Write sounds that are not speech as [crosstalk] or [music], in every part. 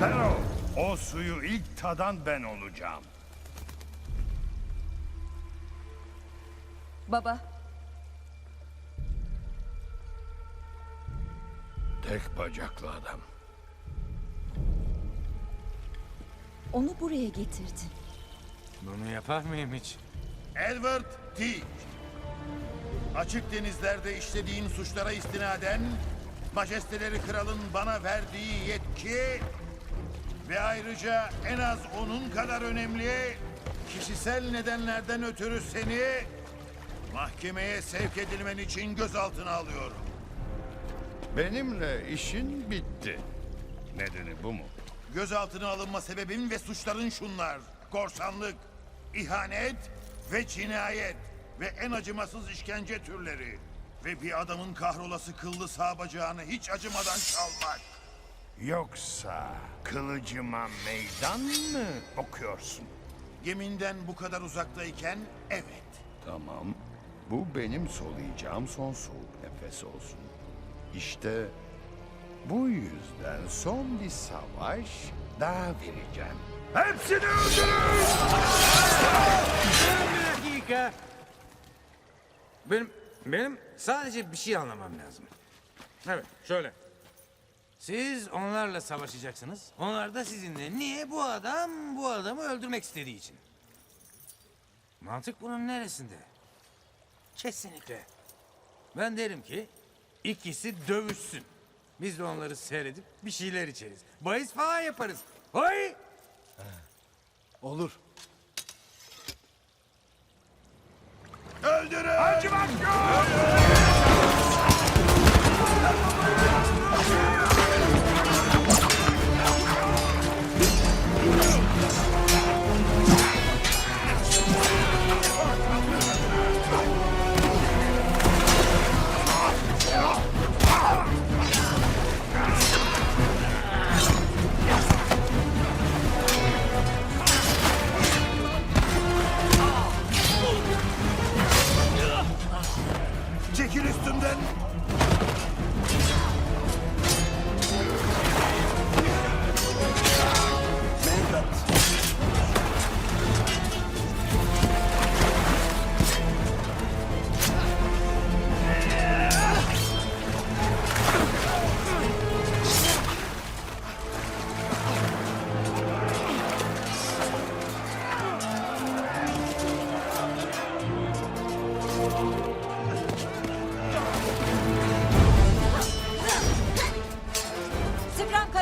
Pero, o suyu ilk tadan ben olacağım. Baba, Tek bacaklı adam. onu buraya getirdin. Bunu yapar mıyım hiç? Edward Teach. Açık denizlerde işlediğin suçlara istinaden majesteleri kralın bana verdiği yetki ve ayrıca en az onun kadar önemli kişisel nedenlerden ötürü seni mahkemeye sevk edilmen için gözaltına alıyorum. Benimle işin bitti. Nedeni bu mu? Gözaltına alınma sebebim ve suçların şunlar. Korsanlık, ihanet ve cinayet ve en acımasız işkence türleri. Ve bir adamın kahrolası kıllı sağ bacağını hiç acımadan çalmak. Yoksa kılıcıma meydan mı okuyorsun? Geminden bu kadar uzaktayken evet. Tamam. Bu benim soluyacağım son soğuk nefes olsun. İşte bu yüzden son bir savaş daha vereceğim. Hepsini öldürün! Bir dakika. Benim, benim sadece bir şey anlamam lazım. Evet, şöyle. Siz onlarla savaşacaksınız. Onlar da sizinle. Niye? Bu adam bu adamı öldürmek istediği için. Mantık bunun neresinde? Kesinlikle. Ben derim ki ikisi dövüşsün. Biz de onları seyredip bir şeyler içeriz. Bahis falan yaparız. Hay! Olur. Öldürün! Acımak yok!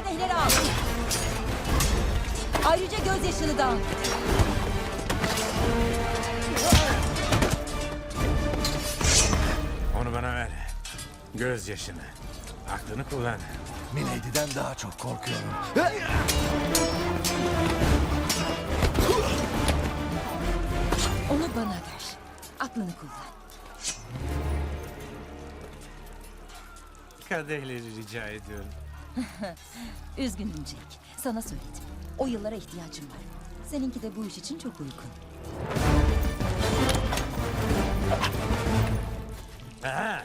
Kadehleri al. Ayrıca gözyaşını da al. Onu bana ver. Gözyaşını. Aklını kullan. Milady'den daha çok korkuyorum. Onu bana ver. Aklını kullan. Kadehleri rica ediyorum. [laughs] Üzgünüm Jake. Sana söyledim. O yıllara ihtiyacım var. Seninki de bu iş için çok uygun. Aha,